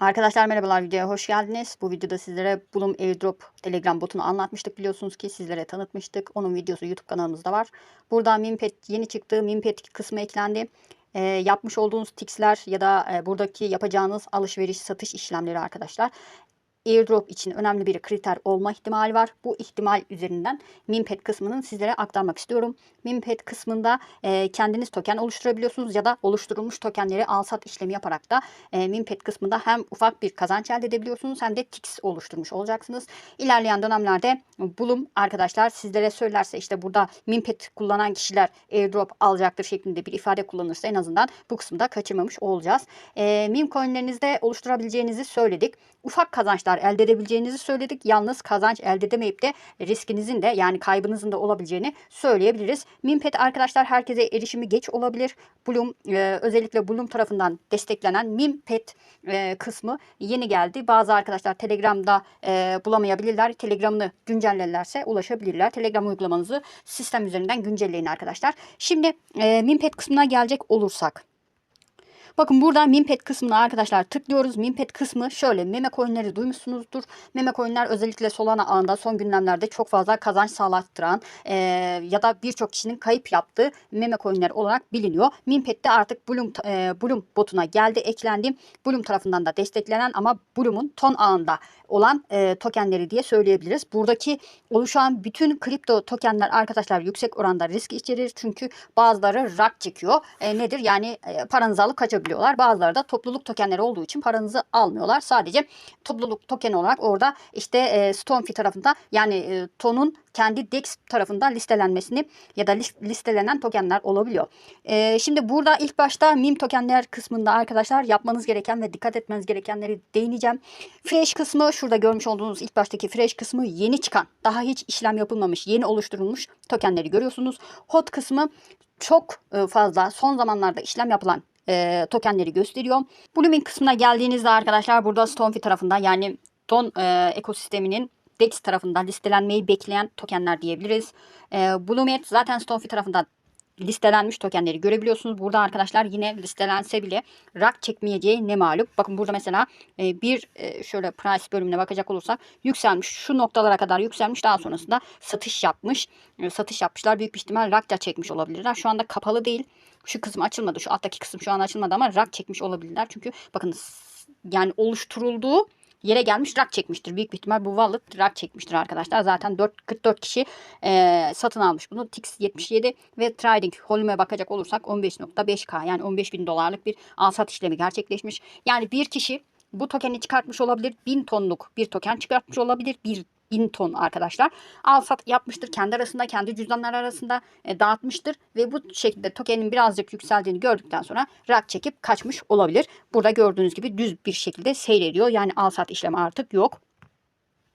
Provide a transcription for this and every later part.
Arkadaşlar merhabalar videoya hoş geldiniz. Bu videoda sizlere Bloom Airdrop Telegram botunu anlatmıştık biliyorsunuz ki sizlere tanıtmıştık. Onun videosu YouTube kanalımızda var. Burada Mimpet yeni çıktı. Mimpet kısmı eklendi. Ee, yapmış olduğunuz tixler ya da e, buradaki yapacağınız alışveriş satış işlemleri arkadaşlar airdrop için önemli bir kriter olma ihtimali var. Bu ihtimal üzerinden Mimpet kısmının sizlere aktarmak istiyorum. Mimpet kısmında e, kendiniz token oluşturabiliyorsunuz ya da oluşturulmuş tokenleri al sat işlemi yaparak da e, Mimpet kısmında hem ufak bir kazanç elde edebiliyorsunuz hem de tix oluşturmuş olacaksınız. İlerleyen dönemlerde Bulum arkadaşlar sizlere söylerse işte burada Mimpet kullanan kişiler airdrop alacaktır şeklinde bir ifade kullanırsa en azından bu kısımda kaçırmamış olacağız. E, meme coinlerinizde oluşturabileceğinizi söyledik. Ufak kazançlar elde edebileceğinizi söyledik. Yalnız kazanç elde edemeyip de riskinizin de yani kaybınızın da olabileceğini söyleyebiliriz. Mimpet arkadaşlar herkese erişimi geç olabilir. Bloom e, özellikle Bloom tarafından desteklenen Mimpet e, kısmı yeni geldi. Bazı arkadaşlar Telegram'da e, bulamayabilirler. Telegram'ını güncellerlerse ulaşabilirler. Telegram uygulamanızı sistem üzerinden güncelleyin arkadaşlar. Şimdi e, Mimpet kısmına gelecek olursak. Bakın burada Mimpet kısmına arkadaşlar tıklıyoruz. Mimpet kısmı şöyle meme coinleri duymuşsunuzdur. Meme coinler özellikle Solana ağında son günlerde çok fazla kazanç sağlattıran e, ya da birçok kişinin kayıp yaptığı meme coinler olarak biliniyor. Mimpet de artık Bloom, e, Bloom botuna geldi, eklendi. Bloom tarafından da desteklenen ama Bloom'un ton ağında olan e, tokenleri diye söyleyebiliriz. Buradaki oluşan bütün kripto tokenler arkadaşlar yüksek oranda risk içerir. Çünkü bazıları rak çekiyor. E, nedir? Yani e, paranızı alıp kaçabiliyorlar. Bazıları da topluluk tokenleri olduğu için paranızı almıyorlar. Sadece topluluk token olarak orada işte e, Stonefi tarafında yani e, tonun kendi DEX tarafından listelenmesini ya da listelenen tokenler olabiliyor. E, şimdi burada ilk başta meme tokenler kısmında arkadaşlar yapmanız gereken ve dikkat etmeniz gerekenleri değineceğim. Fresh kısmı şurada görmüş olduğunuz ilk baştaki fresh kısmı yeni çıkan daha hiç işlem yapılmamış yeni oluşturulmuş tokenleri görüyorsunuz. Hot kısmı çok e, fazla son zamanlarda işlem yapılan e, tokenleri gösteriyor. Blooming kısmına geldiğinizde arkadaşlar burada Stonefi tarafından yani Don e, ekosisteminin DEX tarafından listelenmeyi bekleyen tokenler diyebiliriz. E, Bloomet zaten Stonefi tarafından listelenmiş tokenleri görebiliyorsunuz. Burada arkadaşlar yine listelense bile rak çekmeyeceği ne malum. Bakın burada mesela e, bir e, şöyle price bölümüne bakacak olursak yükselmiş. Şu noktalara kadar yükselmiş. Daha sonrasında satış yapmış. E, satış yapmışlar. Büyük bir ihtimal rak da çekmiş olabilirler. Şu anda kapalı değil. Şu kısım açılmadı. Şu alttaki kısım şu an açılmadı ama rak çekmiş olabilirler. Çünkü bakın yani oluşturulduğu yere gelmiş rak çekmiştir. Büyük bir ihtimal bu wallet rak çekmiştir arkadaşlar. Zaten 4, 44 kişi e, satın almış bunu. Tix 77 ve trading volume'e bakacak olursak 15.5k yani 15 bin dolarlık bir al sat işlemi gerçekleşmiş. Yani bir kişi bu tokeni çıkartmış olabilir. 1000 tonluk bir token çıkartmış olabilir. Bir 1000 ton arkadaşlar. Al sat yapmıştır. Kendi arasında, kendi cüzdanlar arasında e, dağıtmıştır. Ve bu şekilde tokenin birazcık yükseldiğini gördükten sonra rak çekip kaçmış olabilir. Burada gördüğünüz gibi düz bir şekilde seyrediyor. Yani al sat işlemi artık yok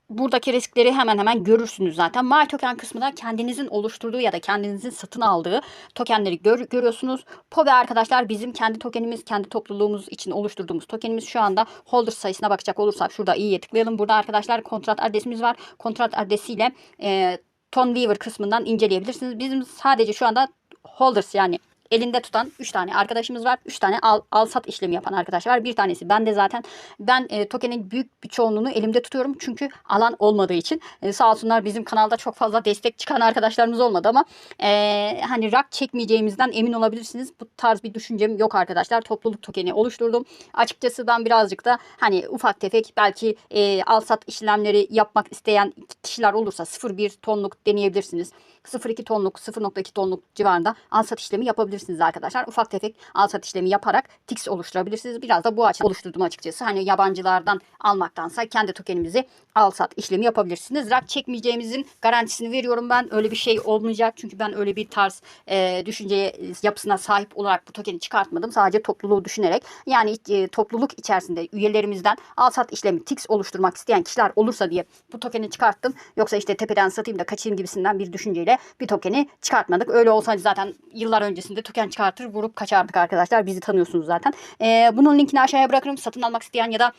buradaki riskleri hemen hemen görürsünüz zaten. My token kısmında kendinizin oluşturduğu ya da kendinizin satın aldığı tokenleri gör, görüyorsunuz. Pobe arkadaşlar bizim kendi tokenimiz, kendi topluluğumuz için oluşturduğumuz tokenimiz şu anda holder sayısına bakacak olursak şurada iyiye tıklayalım. Burada arkadaşlar kontrat adresimiz var. Kontrat adresiyle e, Ton Weaver kısmından inceleyebilirsiniz. Bizim sadece şu anda holders yani elinde tutan 3 tane arkadaşımız var. 3 tane al, al sat işlemi yapan arkadaş var. Bir tanesi ben de zaten ben e, tokenin büyük bir çoğunluğunu elimde tutuyorum. Çünkü alan olmadığı için e, sağ olsunlar bizim kanalda çok fazla destek çıkan arkadaşlarımız olmadı ama e, hani rak çekmeyeceğimizden emin olabilirsiniz. Bu tarz bir düşüncem yok arkadaşlar. Topluluk tokeni oluşturdum. Açıkçası ben birazcık da hani ufak tefek belki e, al sat işlemleri yapmak isteyen kişiler olursa 0.1 tonluk deneyebilirsiniz. 0.2 tonluk 0.2 tonluk civarında al sat işlemi yapabilirsiniz yapabilirsiniz arkadaşlar. Ufak tefek al sat işlemi yaparak TIX oluşturabilirsiniz. Biraz da bu açıdan oluşturdum açıkçası. Hani yabancılardan almaktansa kendi tokenimizi al sat işlemi yapabilirsiniz. Rak çekmeyeceğimizin garantisini veriyorum ben. Öyle bir şey olmayacak. Çünkü ben öyle bir tarz e, düşünce yapısına sahip olarak bu tokeni çıkartmadım. Sadece topluluğu düşünerek. Yani e, topluluk içerisinde üyelerimizden al sat işlemi TIX oluşturmak isteyen kişiler olursa diye bu tokeni çıkarttım. Yoksa işte tepeden satayım da kaçayım gibisinden bir düşünceyle bir tokeni çıkartmadık. Öyle olsaydı zaten yıllar öncesinde token çıkartır vurup kaçardık arkadaşlar. Bizi tanıyorsunuz zaten. E, bunun linkini aşağıya bırakırım. Satın almak isteyen ya da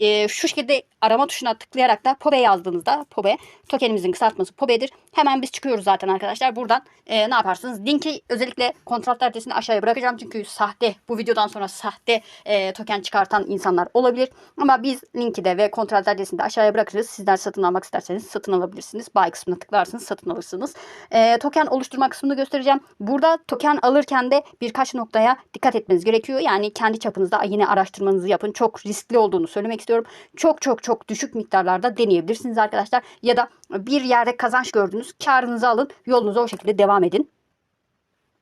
e, şu şekilde arama tuşuna tıklayarak da Pobe yazdığınızda Pobe tokenimizin kısaltması Pobe'dir. Hemen biz çıkıyoruz zaten arkadaşlar. Buradan e, ne yaparsınız? Linki özellikle kontrat adresini aşağıya bırakacağım. Çünkü sahte bu videodan sonra sahte e, token çıkartan insanlar olabilir. Ama biz linki de ve kontrat adresini de aşağıya bırakırız. Sizler satın almak isterseniz satın alabilirsiniz. Buy kısmına tıklarsınız satın alırsınız. E, token oluşturma kısmını göstereceğim. Burada token alırken de birkaç noktaya dikkat etmeniz gerekiyor. Yani kendi çapınızda yine araştırmanızı yapın. Çok riskli olduğunu söylemek istiyorum. Çok çok çok düşük miktarlarda deneyebilirsiniz arkadaşlar. Ya da bir yerde kazanç gördünüz. Karınızı alın. Yolunuza o şekilde devam edin.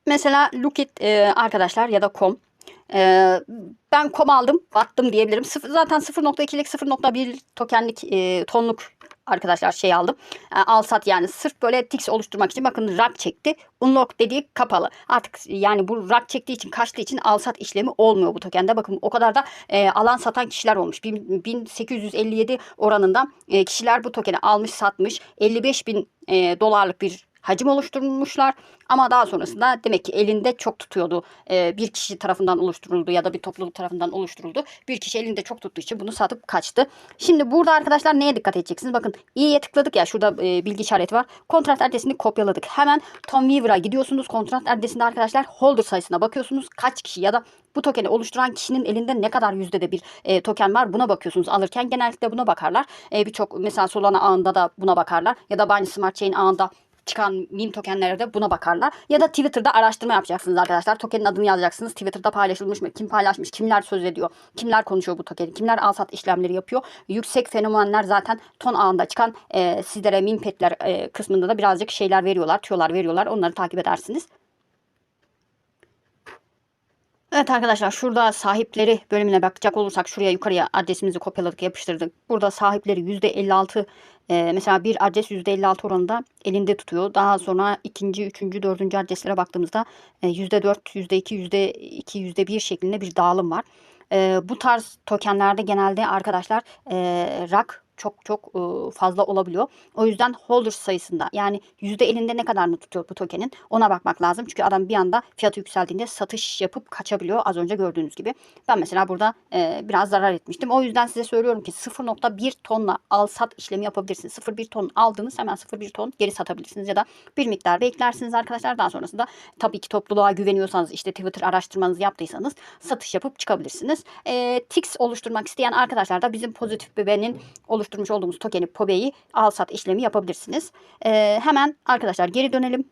Mesela Lookit e, arkadaşlar ya da com. E, ben com aldım, battım diyebilirim. Sıfır, zaten 0.2'lik 0.1 tokenlik e, tonluk arkadaşlar şey aldım. E, al sat yani sırf böyle tix oluşturmak için bakın rak çekti. Unlock dediği kapalı. Artık yani bu rak çektiği için kaçtığı için al sat işlemi olmuyor bu tokende. Bakın o kadar da e, alan satan kişiler olmuş. Bin- 1857 oranında e, kişiler bu tokeni almış satmış. 55 bin e, dolarlık bir hacim oluşturmuşlar. Ama daha sonrasında demek ki elinde çok tutuyordu. Ee, bir kişi tarafından oluşturuldu ya da bir topluluk tarafından oluşturuldu. Bir kişi elinde çok tuttuğu için bunu satıp kaçtı. Şimdi burada arkadaşlar neye dikkat edeceksiniz? Bakın i'ye tıkladık ya şurada e, bilgi işareti var. Kontrat adresini kopyaladık. Hemen Tom Weaver'a gidiyorsunuz. Kontrat adresinde arkadaşlar holder sayısına bakıyorsunuz. Kaç kişi ya da bu tokeni oluşturan kişinin elinde ne kadar yüzdede bir e, token var buna bakıyorsunuz. Alırken genellikle buna bakarlar. E, Birçok mesela Solana ağında da buna bakarlar. Ya da Binance Smart Chain ağında çıkan meme tokenlere de buna bakarlar. Ya da Twitter'da araştırma yapacaksınız arkadaşlar. Tokenin adını yazacaksınız. Twitter'da paylaşılmış mı? Kim paylaşmış? Kimler söz ediyor? Kimler konuşuyor bu tokeni? Kimler al sat işlemleri yapıyor? Yüksek fenomenler zaten ton ağında çıkan e, sizlere meme petler e, kısmında da birazcık şeyler veriyorlar. Tüyolar veriyorlar. Onları takip edersiniz. Evet arkadaşlar şurada sahipleri bölümüne bakacak olursak şuraya yukarıya adresimizi kopyaladık yapıştırdık. Burada sahipleri %56 e, mesela bir adres %56 oranında elinde tutuyor. Daha sonra ikinci, üçüncü, dördüncü adreslere baktığımızda e, %4, %2, %2, %1 şeklinde bir dağılım var. E, bu tarz tokenlerde genelde arkadaşlar e, rak çok çok fazla olabiliyor. O yüzden holder sayısında yani yüzde elinde ne kadarını tutuyor bu tokenin ona bakmak lazım. Çünkü adam bir anda fiyatı yükseldiğinde satış yapıp kaçabiliyor az önce gördüğünüz gibi. Ben mesela burada biraz zarar etmiştim. O yüzden size söylüyorum ki 0.1 tonla al sat işlemi yapabilirsiniz. 0.1 ton aldınız hemen 0.1 ton geri satabilirsiniz ya da bir miktar beklersiniz arkadaşlar. Daha sonrasında tabii ki topluluğa güveniyorsanız işte Twitter araştırmanızı yaptıysanız satış yapıp çıkabilirsiniz. E, Tix oluşturmak isteyen arkadaşlar da bizim pozitif bebenin oluşturduğu oluşturmuş olduğumuz tokeni POBE'yi al sat işlemi yapabilirsiniz. Ee, hemen arkadaşlar geri dönelim.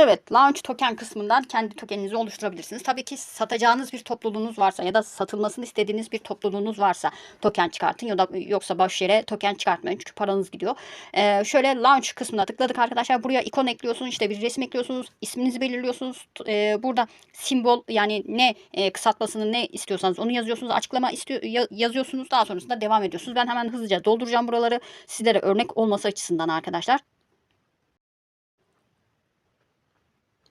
Evet, launch token kısmından kendi tokeninizi oluşturabilirsiniz. Tabii ki satacağınız bir topluluğunuz varsa ya da satılmasını istediğiniz bir topluluğunuz varsa token çıkartın ya da yoksa boş yere token çıkartmayın çünkü paranız gidiyor. Ee, şöyle launch kısmına tıkladık arkadaşlar. Buraya ikon ekliyorsunuz, işte bir resim ekliyorsunuz, isminizi belirliyorsunuz. Ee, burada simbol yani ne e, kısaltmasını ne istiyorsanız onu yazıyorsunuz. Açıklama istiyor ya- yazıyorsunuz. Daha sonrasında devam ediyorsunuz. Ben hemen hızlıca dolduracağım buraları sizlere örnek olması açısından arkadaşlar.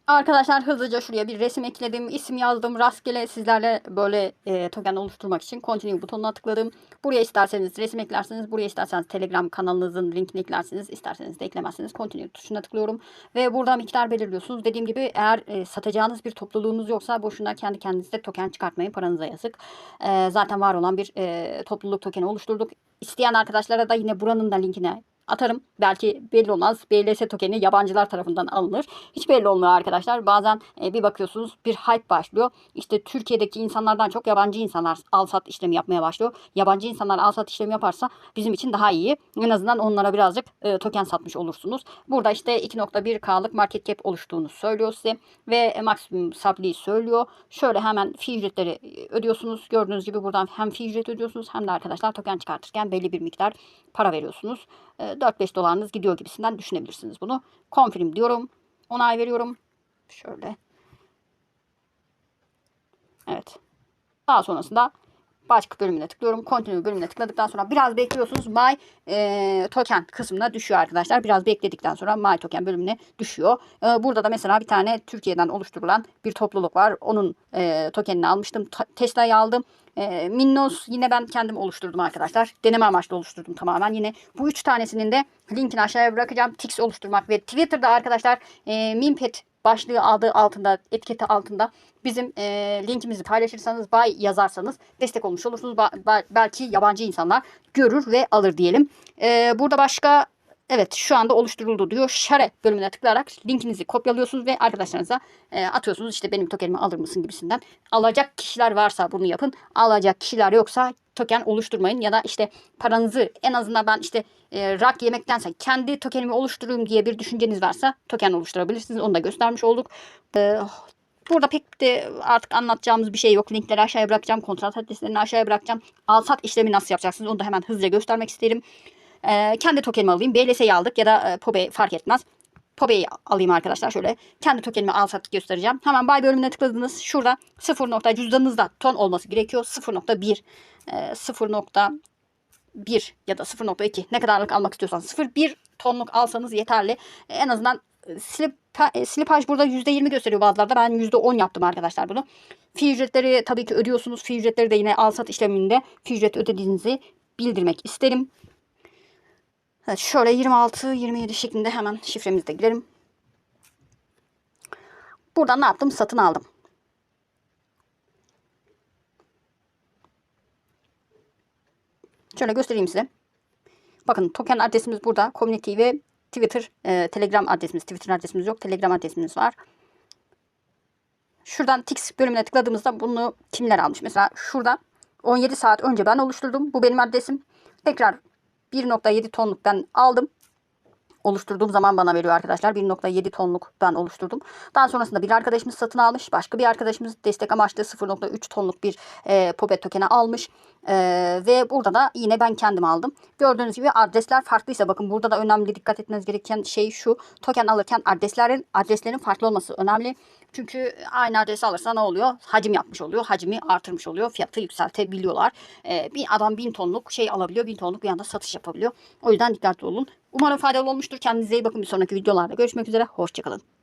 Arkadaşlar hızlıca şuraya bir resim ekledim. isim yazdım. Rastgele sizlerle böyle e, token oluşturmak için continue butonuna tıkladım. Buraya isterseniz resim eklersiniz. Buraya isterseniz Telegram kanalınızın linkini eklersiniz. İsterseniz de eklemezsiniz. Continue tuşuna tıklıyorum. Ve burada miktar belirliyorsunuz. Dediğim gibi eğer e, satacağınız bir topluluğunuz yoksa boşuna kendi kendinize token çıkartmayın. Paranıza yazık. E, zaten var olan bir e, topluluk tokeni oluşturduk. İsteyen arkadaşlara da yine buranın da linkine atarım. Belki belli olmaz. BLS tokeni yabancılar tarafından alınır. Hiç belli olmuyor arkadaşlar. Bazen e, bir bakıyorsunuz bir hype başlıyor. İşte Türkiye'deki insanlardan çok yabancı insanlar al sat işlemi yapmaya başlıyor. Yabancı insanlar al sat işlemi yaparsa bizim için daha iyi. En azından onlara birazcık e, token satmış olursunuz. Burada işte 2.1K'lık market cap oluştuğunu söylüyor size. Ve e, maksimum supply'yi söylüyor. Şöyle hemen fee ücretleri e, ödüyorsunuz. Gördüğünüz gibi buradan hem fee ücreti ödüyorsunuz hem de arkadaşlar token çıkartırken belli bir miktar para veriyorsunuz. E, 4-5 dolarınız gidiyor gibisinden düşünebilirsiniz bunu. Confirm diyorum. Onay veriyorum. Şöyle. Evet. Daha sonrasında başka bölümüne tıklıyorum. Continue bölümüne tıkladıktan sonra biraz bekliyorsunuz. My e, token kısmına düşüyor arkadaşlar. Biraz bekledikten sonra My token bölümüne düşüyor. E, burada da mesela bir tane Türkiye'den oluşturulan bir topluluk var. Onun e, tokenini almıştım. Ta- Tesla'yı aldım. E, Minnos yine ben kendim oluşturdum arkadaşlar. Deneme amaçlı oluşturdum tamamen. Yine bu üç tanesinin de linkini aşağıya bırakacağım. Tix oluşturmak ve Twitter'da arkadaşlar e, Mimpet başlığı adı altında, etiketi altında bizim e, linkimizi paylaşırsanız, bay yazarsanız destek olmuş olursunuz. Ba- belki yabancı insanlar görür ve alır diyelim. E, burada başka Evet şu anda oluşturuldu diyor. Share bölümüne tıklayarak linkinizi kopyalıyorsunuz ve arkadaşlarınıza e, atıyorsunuz. İşte benim tokenimi alır mısın gibisinden. Alacak kişiler varsa bunu yapın. Alacak kişiler yoksa token oluşturmayın. Ya da işte paranızı en azından ben işte e, rak yemektense kendi tokenimi oluşturayım diye bir düşünceniz varsa token oluşturabilirsiniz. Onu da göstermiş olduk. E, Burada pek de artık anlatacağımız bir şey yok. Linkleri aşağıya bırakacağım. Kontrat adreslerini aşağıya bırakacağım. Al sat işlemi nasıl yapacaksınız onu da hemen hızlıca göstermek isterim. Ee, kendi tokenimi alayım. BLS'yi aldık ya da e, Pobe fark etmez. Pobe'yi alayım arkadaşlar şöyle. Kendi tokenimi al sat göstereceğim. Hemen buy bölümüne tıkladınız. Şurada 0. nokta cüzdanınızda ton olması gerekiyor. 0.1 e, 0.1 ya da 0.2 ne kadarlık almak istiyorsanız 0.1 tonluk alsanız yeterli. E, en azından e, slip, e, slipaj burada %20 gösteriyor bazılarda. Ben %10 yaptım arkadaşlar bunu. Fi ücretleri tabii ki ödüyorsunuz. Fi ücretleri de yine al sat işleminde fi ücret ödediğinizi bildirmek isterim. Evet, şöyle 26-27 şeklinde hemen şifremizde girelim. Buradan ne yaptım? Satın aldım. Şöyle göstereyim size. Bakın token adresimiz burada. Community ve Twitter, e, Telegram adresimiz. Twitter adresimiz yok. Telegram adresimiz var. Şuradan Tix bölümüne tıkladığımızda bunu kimler almış? Mesela şurada 17 saat önce ben oluşturdum. Bu benim adresim. Tekrar 1.7 tonluk ben aldım. Oluşturduğum zaman bana veriyor arkadaşlar. 1.7 tonluk ben oluşturdum. Daha sonrasında bir arkadaşımız satın almış. Başka bir arkadaşımız destek amaçlı 0.3 tonluk bir e, Popet tokeni almış. E, ve burada da yine ben kendim aldım. Gördüğünüz gibi adresler farklıysa bakın burada da önemli dikkat etmeniz gereken şey şu. Token alırken adreslerin adreslerin farklı olması önemli. Çünkü aynı adresi alırsa ne oluyor? Hacim yapmış oluyor. Hacmi artırmış oluyor. Fiyatı yükseltebiliyorlar. Ee, bir adam bin tonluk şey alabiliyor. Bin tonluk bir anda satış yapabiliyor. O yüzden dikkatli olun. Umarım faydalı olmuştur. Kendinize iyi bakın. Bir sonraki videolarda görüşmek üzere. Hoşçakalın.